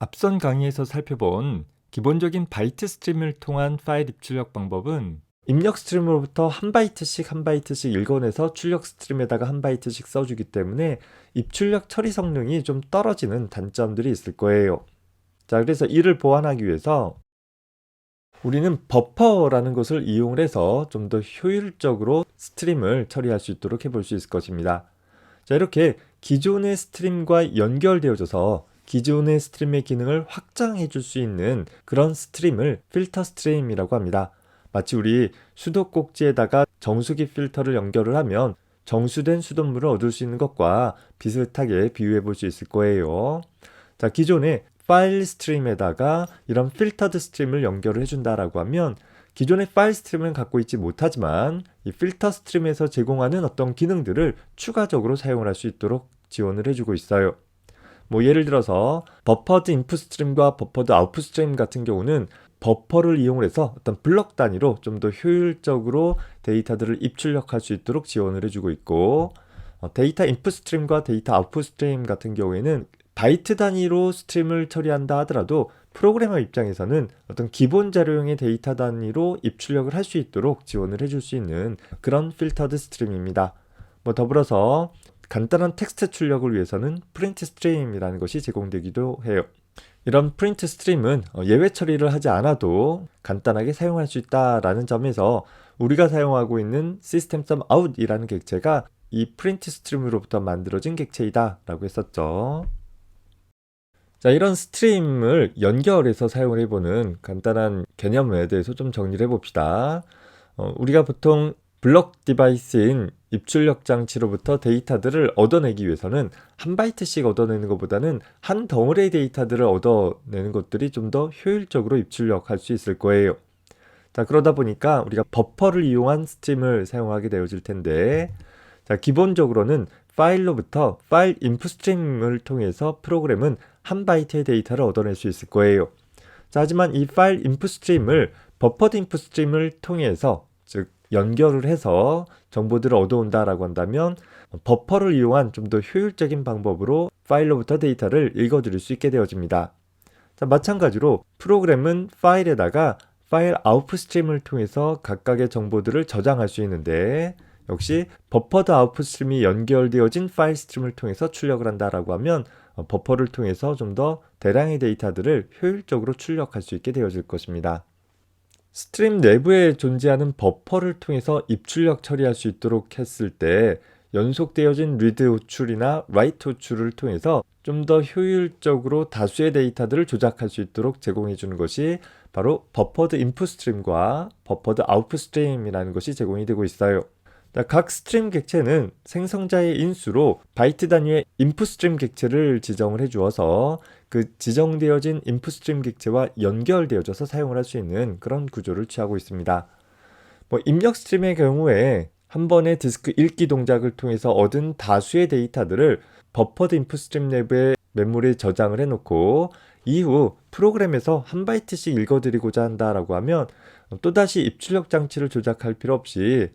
앞선 강의에서 살펴본 기본적인 바이트 스트림을 통한 파일 입출력 방법은 입력 스트림으로부터 한 바이트씩 한 바이트씩 읽어내서 출력 스트림에다가 한 바이트씩 써주기 때문에 입출력 처리 성능이 좀 떨어지는 단점들이 있을 거예요. 자, 그래서 이를 보완하기 위해서 우리는 버퍼라는 것을 이용을 해서 좀 더 효율적으로 스트림을 처리할 수 있도록 해볼 수 있을 것입니다. 자, 이렇게 기존의 스트림과 연결되어져서 기존의 스트림의 기능을 확장해 줄 수 있는 그런 스트림을 필터 스트림이라고 합니다. 마치 우리 수도꼭지에다가 정수기 필터를 연결을 하면 정수된 수돗물을 얻을 수 있는 것과 비슷하게 비유해 볼 수 있을 거예요. 자, 기존의 파일 스트림에다가 이런 필터드 스트림을 연결을 해준다라고 하면 기존의 파일 스트림은 갖고 있지 못하지만 이 필터 스트림에서 제공하는 어떤 기능들을 추가적으로 사용을 할 수 있도록 지원을 해주고 있어요. 뭐 예를 들어서 버퍼드 인풋 스트림과 버퍼드 아웃풋 스트림 같은 경우는 버퍼를 이용 해서 어떤 블럭 단위로 좀 더 효율적으로 데이터들을 입출력할 수 있도록 지원을 해주고 있고 어, 데이터 인풋 스트림과 데이터 아웃풋 스트림 같은 경우에는 바이트 단위로 스트림을 처리한다 하더라도 프로그래머 입장에서는 어떤 기본 자료용의 데이터 단위로 입출력을 할 수 있도록 지원을 해줄 수 있는 그런 필터드 스트림입니다. 뭐 더불어서 간단한 텍스트 출력을 위해서는 프린트 스트림이라는 것이 제공되기도 해요. 이런 프린트 스트림은 어, 예외 처리를 하지 않아도 간단하게 사용할 수 있다라는 점에서 우리가 사용하고 있는 system.out이라는 객체가 이 프린트 스트림으로부터 만들어진 객체이다라고 했었죠. 자, 이런 스트림을 연결해서 사용을 해보는 간단한 개념에 대해서 좀 정리를 해봅시다. 어, 우리가 보통 블록 디바이스인 입출력 장치로부터 데이터들을 얻어내기 위해서는 한 바이트씩 얻어내는 것보다는 한 덩어리의 데이터들을 얻어내는 것들이 좀 더 효율적으로 입출력할 수 있을 거예요. 자, 그러다 보니까 우리가 버퍼를 이용한 스트림을 사용하게 되어질 텐데, 자, 기본적으로는 파일로부터 파일 인풋 스트림을 통해서 프로그램은 한 바이트의 데이터를 얻어낼 수 있을 거예요. 자, 하지만 이 파일 인풋 스트림을 버퍼드 인풋 스트림을 통해서 즉 연결을 해서 정보들을 얻어온다라고 한다면 버퍼를 이용한 좀 더 효율적인 방법으로 파일로부터 데이터를 읽어드릴 수 있게 되어집니다. 자, 마찬가지로 프로그램은 파일에다가 파일 아웃풋 스트림을 통해서 각각의 정보들을 저장할 수 있는데 역시 버퍼드 아웃풋 스트림이 연결되어진 파일 스트림을 통해서 출력을 한다라고 하면 어, 버퍼를 통해서 좀 더 대량의 데이터들을 효율적으로 출력할 수 있게 되어질 것입니다. 스트림 내부에 존재하는 버퍼를 통해서 입출력 처리할 수 있도록 했을 때 연속되어진 리드 호출이나 라이트 호출을 통해서 좀 더 효율적으로 다수의 데이터들을 조작할 수 있도록 제공해 주는 것이 바로 버퍼드 인풋 스트림과 버퍼드 아웃풋 스트림이라는 것이 제공이 되고 있어요. 각 스트림 객체는 생성자의 인수로 바이트 단위의 인풋 스트림 객체를 지정을 해 주어서 그 지정되어진 인풋 스트림 객체와 연결되어져서 사용을 할 수 있는 그런 구조를 취하고 있습니다. 뭐 입력 스트림의 경우에 한 번의 디스크 읽기 동작을 통해서 얻은 다수의 데이터들을 버퍼드 인풋 스트림 내부에 메모리에 저장을 해놓고 이후 프로그램에서 한 바이트씩 읽어드리고자 한다라고 하면 또다시 입출력 장치를 조작할 필요 없이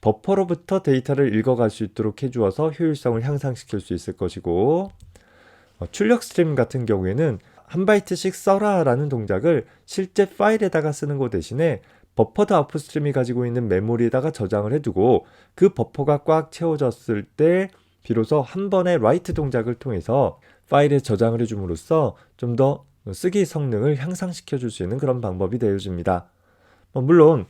버퍼로부터 데이터를 읽어갈 수 있도록 해주어서 효율성을 향상시킬 수 있을 것이고 어, 출력 스트림 같은 경우에는 한 바이트씩 써라 라는 동작을 실제 파일에다가 쓰는 것 대신에 버퍼드 아웃풋 스트림이 가지고 있는 메모리에다가 저장을 해두고 그 버퍼가 꽉 채워졌을 때 비로소 한 번의 라이트 동작을 통해서 파일에 저장을 해줌으로써 좀 더 쓰기 성능을 향상시켜 줄 수 있는 그런 방법이 되어집니다. 어, 물론 어,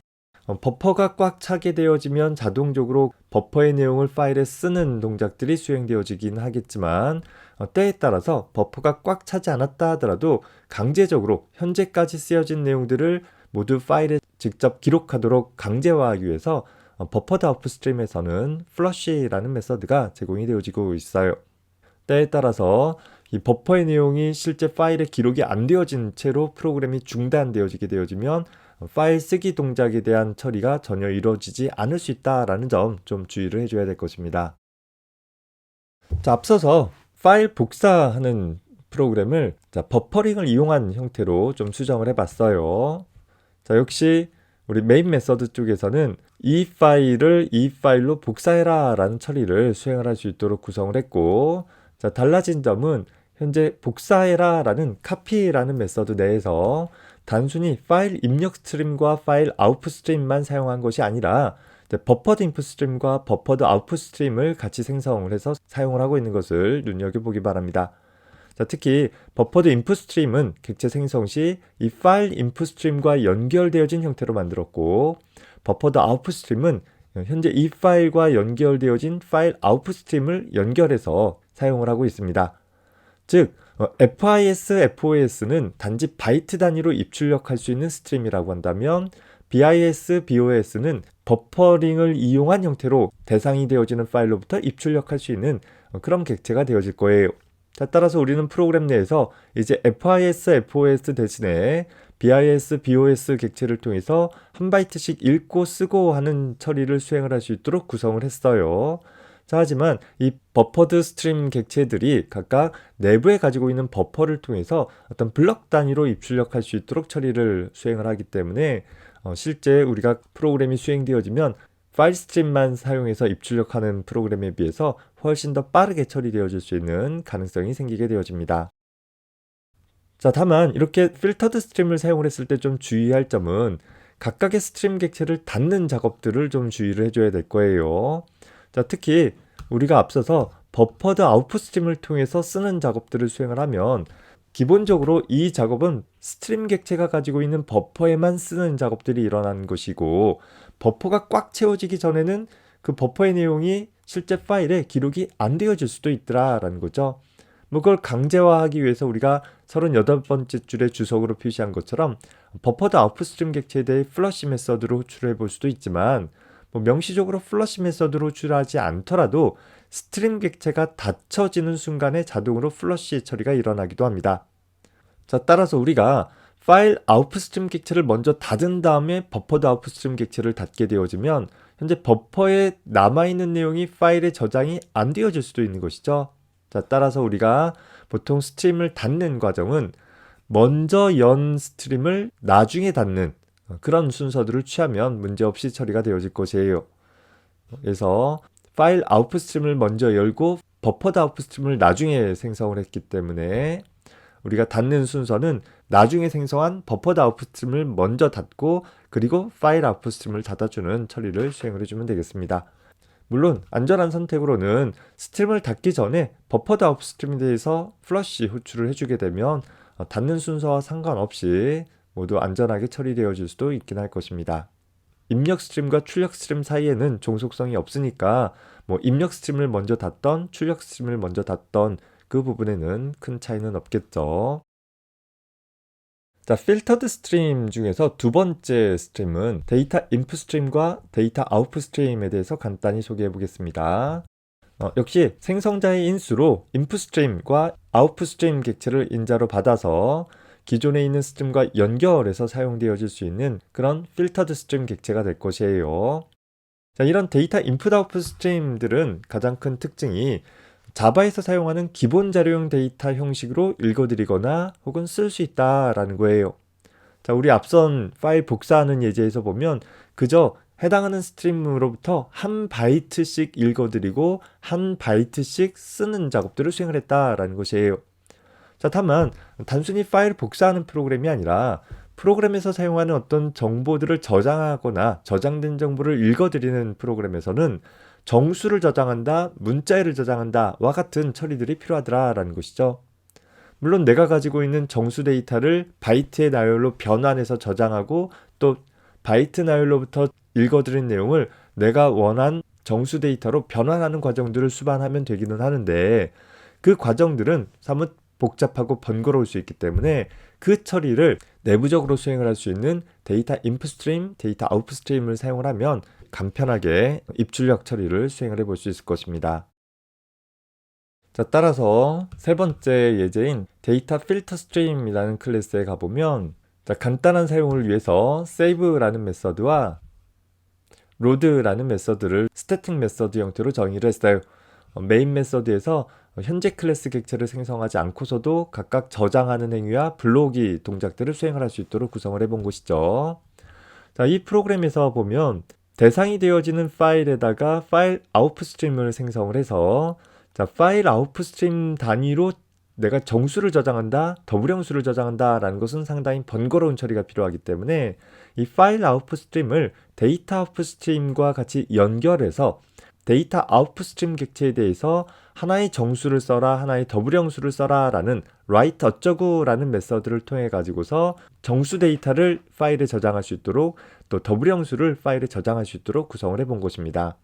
버퍼가 꽉 차게 되어지면 자동적으로 버퍼의 내용을 파일에 쓰는 동작들이 수행되어지긴 하겠지만 어, 때에 따라서 버퍼가 꽉 차지 않았다 하더라도 강제적으로 현재까지 쓰여진 내용들을 모두 파일에 직접 기록하도록 강제화하기 위해서 어, 버퍼드 아웃풋 스트림에서는 플러시라는 메서드가 제공이 되어지고 있어요. 때에 따라서 이 버퍼의 내용이 실제 파일에 기록이 안 되어진 채로 프로그램이 중단되어지게 되어지면 파일 쓰기 동작에 대한 처리가 전혀 이루어지지 않을 수 있다라는 점 좀 주의를 해줘야 될 것입니다. 자, 앞서서 파일 복사하는 프로그램을 자, 버퍼링을 이용한 형태로 좀 수정을 해봤어요. 자, 역시 우리 메인 메서드 쪽에서는 이 파일을 이 파일로 복사해라 라는 처리를 수행을 할 수 있도록 구성을 했고 자, 달라진 점은 현재 복사해라 라는 copy라는 메서드 내에서 단순히 파일 입력 스트림과 파일 아웃풋 스트림만 사용한 것이 아니라 버퍼드 인풋 스트림과 버퍼드 아웃풋 스트림을 같이 생성을 해서 사용을 하고 있는 것을 눈여겨보기 바랍니다. 자, 특히 버퍼드 인풋 스트림은 객체 생성 시 이 파일 인풋 스트림과 연결되어진 형태로 만들었고 버퍼드 아웃풋 스트림은 현재 이 파일과 연결되어진 파일 아웃풋 스트림을 연결해서 사용을 하고 있습니다. 즉 어, FIS, FOS는 단지 바이트 단위로 입출력할 수 있는 스트림이라고 한다면 BIS, BOS는 버퍼링을 이용한 형태로 대상이 되어지는 파일로부터 입출력할 수 있는 어, 그런 객체가 되어질 거예요. 자, 따라서 우리는 프로그램 내에서 이제 FIS, FOS 대신에 BIS, BOS 객체를 통해서 한 바이트씩 읽고 쓰고 하는 처리를 수행을 할 수 있도록 구성을 했어요. 자, 하지만 이 버퍼드 스트림 객체들이 각각 내부에 가지고 있는 버퍼를 통해서 어떤 블럭 단위로 입출력할 수 있도록 처리를 수행을 하기 때문에 어, 실제 우리가 프로그램이 수행되어지면 파일 스트림만 사용해서 입출력하는 프로그램에 비해서 훨씬 더 빠르게 처리되어질 수 있는 가능성이 생기게 되어집니다. 자, 다만 이렇게 필터드 스트림을 사용을 했을 때 좀 주의할 점은 각각의 스트림 객체를 닫는 작업들을 좀 주의를 해줘야 될 거예요. 자, 특히 우리가 앞서서 버퍼드 아웃풋 스트림을 통해서 쓰는 작업들을 수행을 하면 기본적으로 이 작업은 스트림 객체가 가지고 있는 버퍼에만 쓰는 작업들이 일어나는 것이고 버퍼가 꽉 채워지기 전에는 그 버퍼의 내용이 실제 파일에 기록이 안 되어질 수도 있더라라는 거죠. 뭐 그걸 강제화하기 위해서 우리가 38번째 줄에 주석으로 표시한 것처럼 버퍼드 아웃풋 스트림 객체에 대해 플러시 메서드로 호출해 볼 수도 있지만 뭐 명시적으로 플러시 메서드로 호출하지 않더라도 스트림 객체가 닫혀지는 순간에 자동으로 플러시 처리가 일어나기도 합니다. 자, 따라서 우리가 파일 아웃풋 스트림 객체를 먼저 닫은 다음에 버퍼드 아웃풋 스트림 객체를 닫게 되어지면 현재 버퍼에 남아있는 내용이 파일에 저장이 안 되어질 수도 있는 것이죠. 자, 따라서 우리가 보통 스트림을 닫는 과정은 먼저 연 스트림을 나중에 닫는 그런 순서들을 취하면 문제없이 처리가 되어질 것이에요. 그래서 파일 아웃풋 스트림을 먼저 열고 버퍼드 아웃풋 스트림을 나중에 생성을 했기 때문에 우리가 닫는 순서는 나중에 생성한 버퍼드 아웃풋 스트림을 먼저 닫고 그리고 파일 아웃풋 스트림을 닫아주는 처리를 수행을 해주면 되겠습니다. 물론 안전한 선택으로는 스트림을 닫기 전에 버퍼드 아웃풋 스트림에 대해서 플러시 호출을 해주게 되면 어, 닫는 순서와 상관없이 모두 안전하게 처리되어질 수도 있긴 할 것입니다. 입력 스트림과 출력 스트림 사이에는 종속성이 없으니까 뭐 입력 스트림을 먼저 닫던 출력 스트림을 먼저 닫던 그 부분에는 큰 차이는 없겠죠. 자, 필터드 스트림 중에서 두 번째 스트림은 데이터 인풋 스트림과 데이터 아웃풋 스트림에 대해서 간단히 소개해 보겠습니다. 어, 역시 생성자의 인수로 인풋 스트림과 아웃풋 스트림 객체를 인자로 받아서 기존에 있는 스트림과 연결해서 사용되어질 수 있는 그런 필터드 스트림 객체가 될 것이에요. 자, 이런 데이터 인풋 아웃풋 스트림들은 가장 큰 특징이 자바에서 사용하는 기본 자료형 데이터 형식으로 읽어드리거나 혹은 쓸 수 있다라는 거예요. 자, 우리 앞선 파일 복사하는 예제에서 보면 그저 해당하는 스트림으로부터 한 바이트씩 읽어드리고 한 바이트씩 쓰는 작업들을 수행을 했다라는 것이에요. 자, 다만 단순히 파일 복사하는 프로그램이 아니라 프로그램에서 사용하는 어떤 정보들을 저장하거나 저장된 정보를 읽어드리는 프로그램에서는 정수를 저장한다, 문자열을 저장한다와 같은 처리들이 필요하더라라는 것이죠. 물론 내가 가지고 있는 정수 데이터를 바이트의 나열로 변환해서 저장하고 또 바이트 나열로부터 읽어드린 내용을 내가 원한 정수 데이터로 변환하는 과정들을 수반하면 되기는 하는데 그 과정들은 사뭇 복잡하고 번거로울 수 있기 때문에 그 처리를 내부적으로 수행을 할 수 있는 데이터 인풋 스트림, 데이터 아웃풋 스트림을 사용을 하면 간편하게 입출력 처리를 수행을 해볼 수 있을 것입니다. 자, 따라서 세 번째 예제인 데이터 필터 스트림이라는 클래스에 가보면 자, 간단한 사용을 위해서 save라는 메서드와 load라는 메서드를 스태틱 메서드 형태로 정의를 했어요. 어, 메인 메서드에서 현재 클래스 객체를 생성하지 않고서도 각각 저장하는 행위와 불러오기 동작들을 수행을 할 수 있도록 구성을 해본 것이죠. 자, 이 프로그램에서 보면 대상이 되어지는 파일에다가 파일 아웃풋 스트림을 생성을 해서 자, 파일 아웃풋 스트림 단위로 내가 정수를 저장한다, 더블형수를 저장한다라는 것은 상당히 번거로운 처리가 필요하기 때문에 이 파일 아웃풋 스트림을 데이터 아웃풋 스트림과 같이 연결해서 데이터 아웃풋 스트림 객체에 대해서 하나의 정수를 써라, 하나의 더블형수를 써라라는 write 어쩌구라는 메서드를 통해 가지고서 정수 데이터를 파일에 저장할 수 있도록 또 더블형수를 파일에 저장할 수 있도록 구성을 해본 것입니다.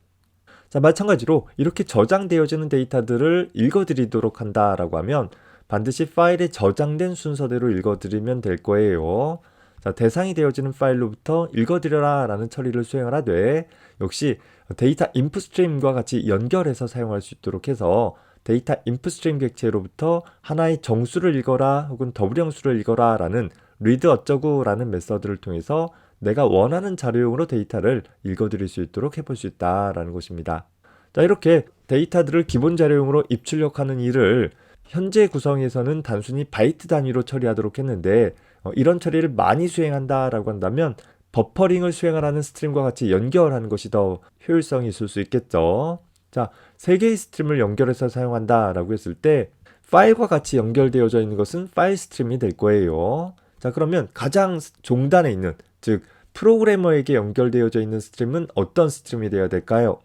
자, 마찬가지로 이렇게 저장되어지는 데이터들을 읽어드리도록 한다라고 하면 반드시 파일에 저장된 순서대로 읽어드리면 될 거예요. 자, 대상이 되어지는 파일로부터 읽어드려라 라는 처리를 수행을 하되 역시 데이터 인풋 스트림과 같이 연결해서 사용할 수 있도록 해서 데이터 인풋 스트림 객체로부터 하나의 정수를 읽어라 혹은 더블형수를 읽어라 라는 read 어쩌구 라는 메서드를 통해서 내가 원하는 자료용으로 데이터를 읽어드릴 수 있도록 해볼 수 있다라는 것입니다. 자, 이렇게 데이터들을 기본 자료용으로 입출력하는 일을 현재 구성에서는 단순히 바이트 단위로 처리하도록 했는데 어, 이런 처리를 많이 수행한다라고 한다면 버퍼링을 수행하라는 스트림과 같이 연결하는 것이 더 효율성이 있을 수 있겠죠. 자, 세 개의 스트림을 연결해서 사용한다라고 했을 때 파일과 같이 연결되어져 있는 것은 파일 스트림이 될 거예요. 자, 그러면 가장 종단에 있는 즉 프로그래머에게 연결되어져 있는 스트림은 어떤 스트림이 되어야 될까요?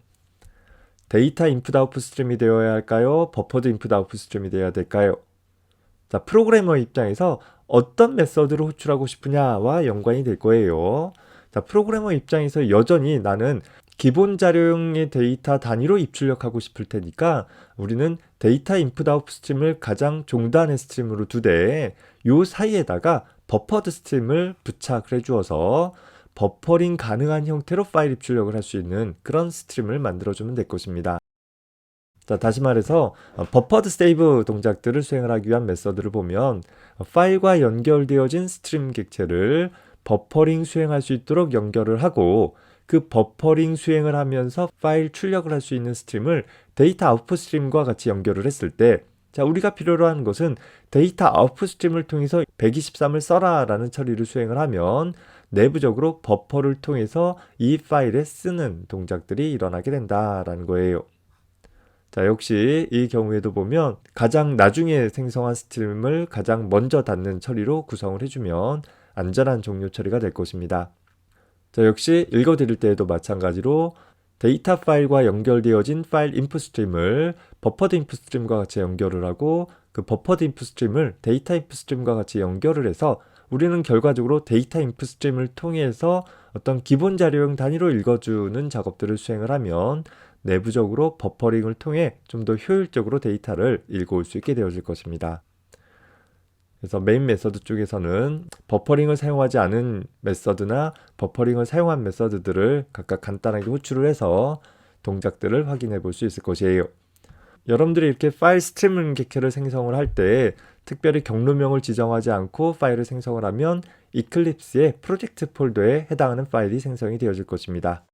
데이터 인풋 아웃풋 스트림이 되어야 할까요? 버퍼드 인풋 아웃풋 스트림이 되어야 될까요? 자, 프로그래머 입장에서 어떤 메서드를 호출하고 싶으냐와 연관이 될 거예요. 자, 프로그래머 입장에서 여전히 나는 기본 자료용의 데이터 단위로 입출력하고 싶을 테니까 우리는 데이터 인풋 아웃풋 스트림을 가장 종단의 스트림으로 두되 요 사이에다가 버퍼드 스트림을 부착을 해 주어서 버퍼링 가능한 형태로 파일 입출력을 할 수 있는 그런 스트림을 만들어 주면 될 것입니다. 자, 다시 말해서 어, 버퍼드 세이브 동작들을 수행을 하기 위한 메서드를 보면 어, 파일과 연결되어진 스트림 객체를 버퍼링 수행할 수 있도록 연결을 하고 그 버퍼링 수행을 하면서 파일 출력을 할 수 있는 스트림을 데이터 아웃풋 스트림과 같이 연결을 했을 때 자, 우리가 필요로 하는 것은 데이터 아웃풋 스트림을 통해서 123을 써라 라는 처리를 수행을 하면 내부적으로 버퍼를 통해서 이 파일에 쓰는 동작들이 일어나게 된다라는 거예요. 자, 역시 이 경우에도 보면 가장 나중에 생성한 스트림을 가장 먼저 닫는 처리로 구성을 해주면 안전한 종료 처리가 될 것입니다. 자, 역시 읽어드릴 때에도 마찬가지로 데이터 파일과 연결되어진 파일 인풋 스트림을 버퍼드 인풋 스트림과 같이 연결을 하고 그 버퍼드 인풋 스트림을 데이터 인풋 스트림과 같이 연결을 해서 우리는 결과적으로 데이터 인풋 스트림을 통해서 어떤 기본 자료용 단위로 읽어주는 작업들을 수행을 하면 내부적으로 버퍼링을 통해 좀 더 효율적으로 데이터를 읽어올 수 있게 되어질 것입니다. 그래서 메인 메서드 쪽에서는 버퍼링을 사용하지 않은 메서드나 버퍼링을 사용한 메서드들을 각각 간단하게 호출을 해서 동작들을 확인해 볼 수 있을 것이에요. 여러분들이 이렇게 파일 스트리밍 객체를 생성을 할 때 특별히 경로명을 지정하지 않고 파일을 생성을 하면 이클립스의 프로젝트 폴더에 해당하는 파일이 생성이 되어질 것입니다.